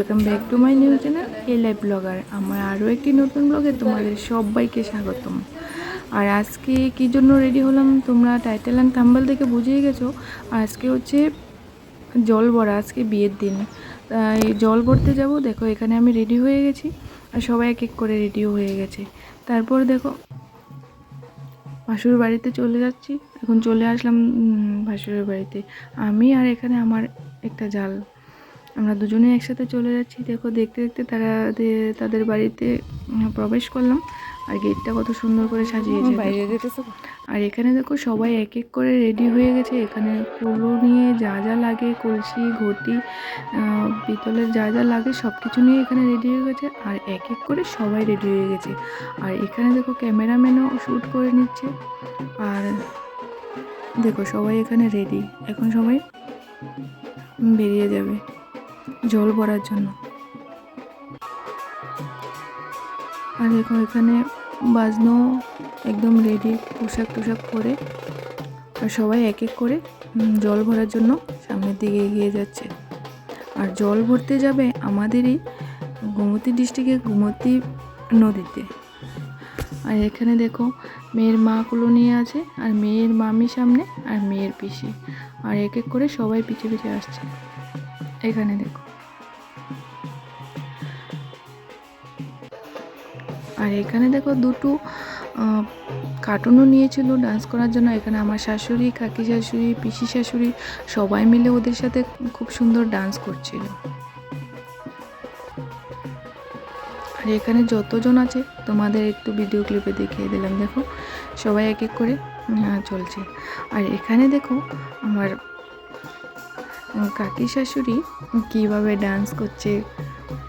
Welcome back to my new channel A live blogger আমার আরও একটি নতুন ব্লগে তোমাদের সবাইকে স্বাগতম। আর আজকে কী জন্য রেডি হলাম তোমরা টাইটেল অ্যান্ড থাম্বেল দেখে বুঝিয়ে গেছো? আর আজকে হচ্ছে জল ভরা, আজকে বিয়ের দিন। তাই জল ভরতে যাব, দেখো এখানে আমি রেডি হয়ে গেছি। আর সবাই এক এক করে রেডিও হয়ে গেছে। তারপর দেখো, ভাসুর বাড়িতে চলে যাচ্ছি। এখন চলে আসলাম ভাসুরের বাড়িতে। আমি আর এখানে আমার একটা জাল। আমরা দুজনে একসাথে চলে যাচ্ছি। দেখো দেখতে দেখতে তারা তাদের বাড়িতে প্রবেশ করলাম। আর গেটটা কত সুন্দর করে সাজিয়েছে বাইরে দেখো। আর এখানে দেখো সবাই এক এক করে রেডি হয়ে গেছে। এখানে কুলো নিয়ে যা যা লাগে কলসি ঘটি পিতলের যা যা লাগে সব কিছু নিয়ে এখানে রেডি হয়ে গেছে। আর এক এক করে সবাই রেডি হয়ে গেছে। আর এখানে দেখো ক্যামেরাম্যানও শ্যুট করে নিচ্ছে। আর দেখো সবাই এখানে রেডি এখন সবাই বেরিয়ে যাবে। জল ভরার জন্য। আর দেখো এখানে বাজনো একদম রেডি পোশাক টোশাক পরে আর সবাই এক এক করে জল ভরার জন্য সামনের দিকে এগিয়ে যাচ্ছে। আর জল ভরতে যাবে আমাদেরই গোমতী ডিস্ট্রিক্টে গোমতী নদীতে। আর এখানে দেখো মেয়ের মাগুলো নিয়ে আছে, আর মেয়ের মামি সামনে, আর মেয়ের পিসি। আর এক এক করে সবাই পিছে পিছে আসছে। এখানে দেখো। আর এখানে দেখো দুটো কার্টুনও নিয়েছিল ডান্স করার জন্য। এখানে আমার শাশুড়ি, কাকি শাশুড়ি, পিসি শাশুড়ি সবাই মিলে ওদের সাথে খুব সুন্দর ডান্স করছিল। আর এখানে যতজন আছে, তোমাদের একটু ভিডিও ক্লিপে দেখিয়ে দিলাম। দেখো, সবাই এক এক করে চলছে। আর এখানে দেখো, আমার কাকি শাশুড়ি কীভাবে ডান্স করছে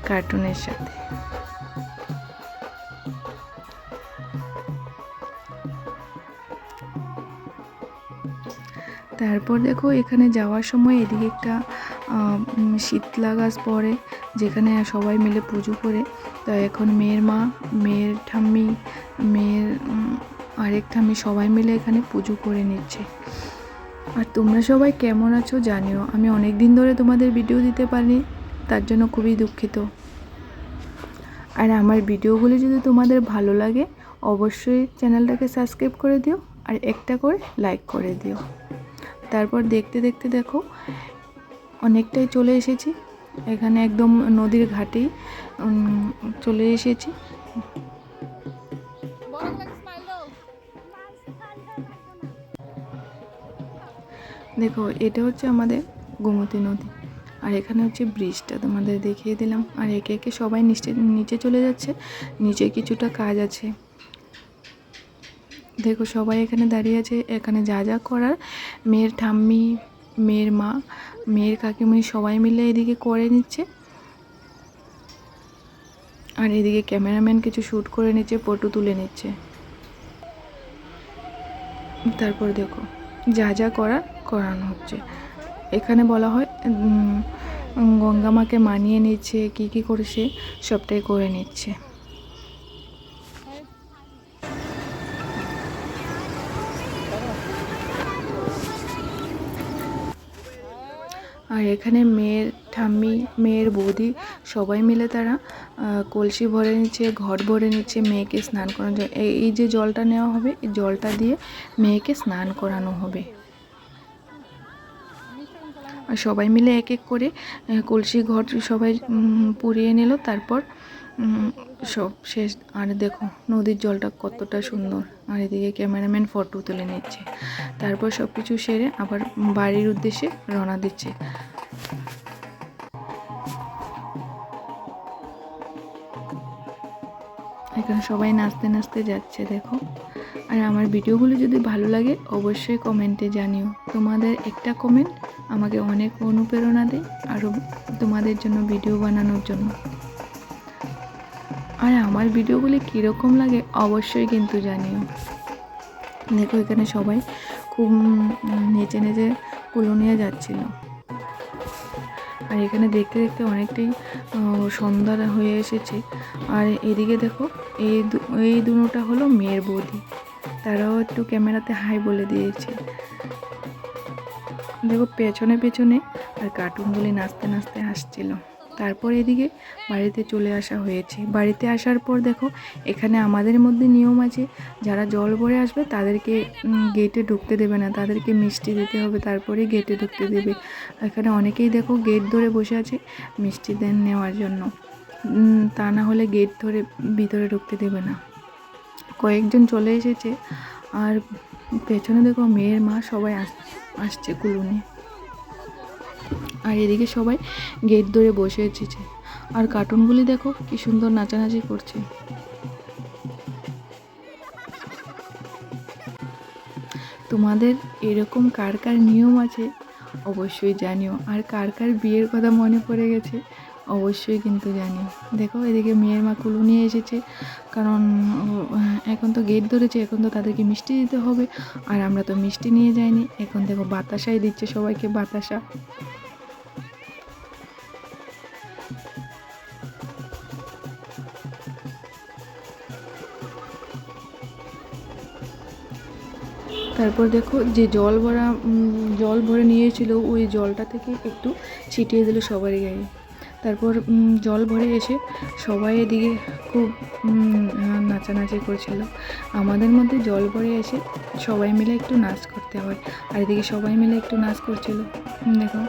কার্টুনের সাথে? তারপর দেখো এখানে যাওয়ার সময় এদিকে একটা শীতলা গাছ পড়ে, যেখানে সবাই মিলে পুজো করে। তো এখন মেয়ের মা, মেয়ের ঠাম্মি, মেয়ের আরেক ঠাম্মি সবাই মিলে এখানে পুজো করে নিচ্ছে। আর তোমরা সবাই কেমন আছো জানিও। আমি অনেক দিন ধরে তোমাদের ভিডিও দিতে পারিনি, তার জন্য খুবই দুঃখিত। আর আমার ভিডিওগুলি যদি তোমাদের ভালো লাগে, অবশ্যই চ্যানেলটাকে সাবস্ক্রাইব করে দিও আর একটা করে লাইক করে দিও। তারপর দেখতে দেখতে দেখো, অনেকটাই চলে এসেছি। এখানে একদম নদীর ঘাটেই চলে এসেছি। দেখো, এটা হচ্ছে আমাদের গোমতী নদী। আর এখানে হচ্ছে ব্রিজটা তোমাদের দেখিয়ে দিলাম। আর একে একে সবাই নিচে নিচে চলে যাচ্ছে। নিচে কিছুটা কাজ আছে। দেখো, সবাই এখানে দাঁড়িয়ে আছে। এখানে যা যা করার, মেয়ের ঠাম্মি, মেয়ের মা, মেয়ের কাকিমণি সবাই মিলে এদিকে করে নিচ্ছে। আর এদিকে ক্যামেরাম্যান কিছু শ্যুট করে নিচ্ছে, ফটো তুলে নিচ্ছে। তারপর দেখো, যা যা করার করানো হচ্ছে। এখানে বলা হয় গঙ্গা মাকে মানিয়ে নিচ্ছে, কি কি করেছে, সবটাই করে নিচ্ছে। আর এখানে মেয়ের ঠাম্মি, মেয়ের বৌদি, সবাই মিলে তারা কলসি ভরে নিচ্ছে ঘট ভরে নিচ্ছে, মেয়েকে স্নান এই এই যে জলটা নেওয়া হবে, এই জলটা দিয়ে মেয়েকে স্নান করানো হবে। আর সবাই মিলে এক এক করে কলসি ঘর সবাই পুড়িয়ে নিল। তারপর সব শেষ। আর দেখো, নদীর জলটা কতটা সুন্দর। আর এদিকে ক্যামেরাম্যান ফটো তুলে নিচ্ছে। তারপর সব কিছু সেরে আবার বাড়ির উদ্দেশ্যে রওনা দিচ্ছে। এখানে সবাই নাচতে নাচতে যাচ্ছে, দেখো। আর আমার ভিডিওগুলো যদি ভালো লাগে, অবশ্যই কমেন্টে জানিও। তোমাদের একটা কমেন্ট আমাকে অনেক অনুপ্রেরণা দেয় আরও তোমাদের জন্য ভিডিও বানানোর জন্য। আর আমার ভিডিওগুলি কীরকম লাগে, অবশ্যই কিন্তু জানিও। দেখো এখানে সবাই খুব নেচে নেচে কুলো নিয়ে যাচ্ছিল। আর এখানে দেখতে দেখতে অনেকটাই সন্ধ্যা হয়ে এসেছে। আর এদিকে দেখো, এই এই দুটোটা হলো মেয়ের বৌদি। তারাও একটু ক্যামেরাতে হাই বলে দিয়েছে। দেখো পেছনে পেছনে আর কার্টুনগুলি নাচতে নাচতে আসছিল। তারপর এদিকে বাড়িতে চলে আসা হয়েছে। বাড়িতে আসার পর দেখো এখানে আমাদের মধ্যে নিয়ম আছে, যারা জল ভরে আসবে তাদেরকে গেটে ঢুকতে দেবে না। তাদেরকে মিষ্টি দিতে হবে তারপরে গেটে ঢুকতে দেবে। এখানে অনেকেই দেখো গেট ধরে বসে আছে মিষ্টি দেন নেওয়ার জন্য। তা না হলে গেট ধরে ভিতরে ঢুকতে দেবে না। কয়েকজন চলে এসেছে। আর পেছনে দেখো মেয়ের মা সবাই আস- আসছে কুলু নিয়ে আর এদিকে সবাই গেট ধরে বসে এসেছে। আর কার্টুনগুলি দেখো কি সুন্দর নাচানাচি করছে। তোমাদের এরকম কার কার নিয়ম আছে? অবশ্যই জানিও। আর কার কার বিয়ের কথা মনে পড়ে গেছে? অবশ্যই কিন্তু জানি। দেখো, এদিকে মেয়ের মা কুলু নিয়ে এসেছে। কারণ এখন তো গেট ধরেছে, এখন তো তাদেরকে মিষ্টি দিতে হবে। আর আমরা তো মিষ্টি নিয়ে যাইনি। এখন দেখো, বাতাসাই দিচ্ছে সবাইকে, বাতাসা। তারপর দেখো, যে জল ভরা জল ভরে নিয়েছিল, ওই জলটা থেকে একটু ছিটিয়ে দিল সবারই গায়ে। তারপর জল ভরে এসে সবাই এদিকে খুব নাচানাচি করছিল। আমাদের মধ্যে জল ভরে এসে সবাই মিলে একটু নাচ করতে হয়। আর এদিকে সবাই মিলে একটু নাচ করছিল। দেখো।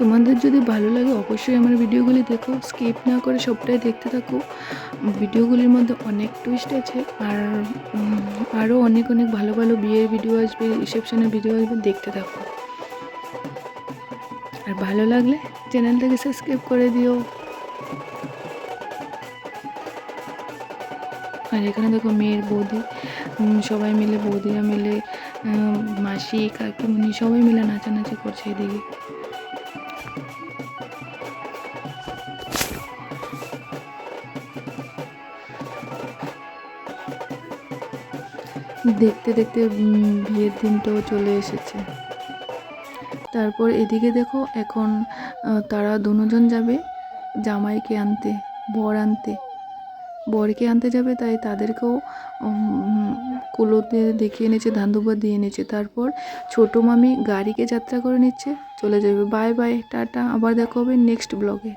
তোমাদের যদি ভালো লাগে, অবশ্যই আমার ভিডিওগুলি দেখো। স্কিপ না করে সবটাই দেখতে থাকো। ভিডিওগুলির মধ্যে অনেক টুইস্ট আছে। আর আরও অনেক অনেক ভালো ভালো বিয়ের ভিডিও আসবে রিসেপশনের ভিডিও আসবে, দেখতে থাকো। আর ভালো লাগলে চ্যানেলটাকে সাবস্ক্রাইব করে দিও। আর এখানে দেখো মেয়ের বৌদি সবাই মিলে, বৌদিরা মিলে মাসি, কাকিমুনি সবাই মিলে নাচানাচি করছে এদিকে। দেখতে দেখতে বিয়ের দিনটাও চলে এসেছে। তারপর এদিকে দেখো এখন তারা দুজন যাবে জামাইকে আনতে, বর আনতে। বরকে আনতে যাবে, তাই তাদেরকেও কুলোতে দেখিয়ে এনেছে ধান দুব্বা দিয়ে এনেছে। তারপর ছোটো মামি গাড়িকে যাত্রা করে নিচ্ছে, চলে যাবে। বাই বাই, টাটা, আবার দেখা হবে নেক্সট ব্লগে।